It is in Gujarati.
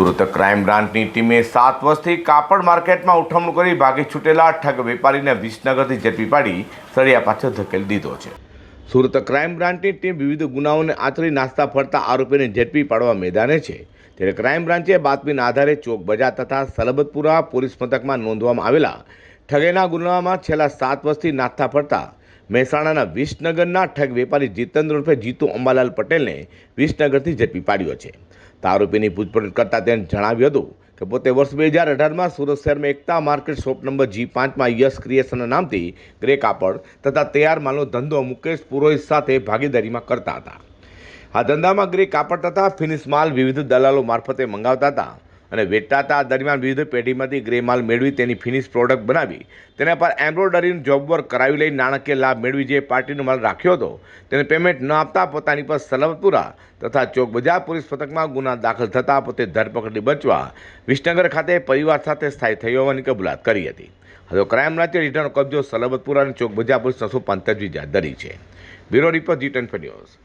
સુરત ક્રાઇમ બ્રાન્ચની ટીમે સાત વર્ષથી કાપડ માર્કેટમાં ઉઠમણું કરી ભાગી છૂટેલા ઠગ વેપારીને વિસનગરથી ઝડપી પાડી સળિયા પાછળ ધકેલી દીધો છે. સુરત ક્રાઇમ બ્રાન્ચની ટીમ વિવિધ ગુનાઓને આચરી નાસ્તા ફરતા આરોપીને ઝડપી પાડવા મેદાને છે. ત્યારે ક્રાઇમ બ્રાન્ચે બાતમીના આધારે ચોક બજાર તથા સલબતપુરા પોલીસ મથકમાં નોંધવામાં આવેલા ઠગેના ગુનામાં છેલ્લા સાત વર્ષથી નાસ્તા ફરતા મહેસાણાના વિસનગરના ઠગ વેપારી જીતેન્દ્ર ઉર્ફે જીતુ અંબાલાલ પટેલને વિસનગરથી ઝડપી પાડ્યો છે. તો આરોપીની પૂછપરછ કરતાં તેને જણાવ્યું હતું કે પોતે વર્ષ બે હજાર અઢારમાં સુરત શહેરમાં Ekta market shop number G પાંચમાં યશ ક્રિએશનના નામથી ગ્રે કાપડ તથા તૈયાર માલનો ધંધો મુકેશ પુરોહિત સાથે ભાગીદારીમાં કરતા હતા. આ ધંધામાં ગ્રે કાપડ તથા ફિનિશ માલ વિવિધ દલાલો મારફતે મંગાવતા હતા. અને વેટાતા દરમિયાન વિવિધ પેઢીમાંથી ગ્રે માલ મેળવી તેની ફિનિશ પ્રોડક્ટ બનાવી. તેના પર એમ્બ્રોઇડરીનું જોબ વર્ક કરાવી લઈ નાણાકીય લાભ મેળવી જે પાર્ટીનો માલ રાખ્યો હતો, તેને પેમેન્ટ ન આપતા પોતાની પર સલમપુરા તથા ચોક બજાર પોલીસ પથકમાં ગુના દાખલ થતાં પોતે ધરપકડી બચવા વિસનગર ખાતે પરિવાર સાથે સ્થાયી થઈ હોવાની કબૂલાત કરી હતી. હવે ક્રાઇમ બ્રાન્ચે રિટર્ન કબજો સલબતપુરા અને ચોક બજાર પોલીસ નસો પંચવીસ ધરી છે. Bureau report G twenty news.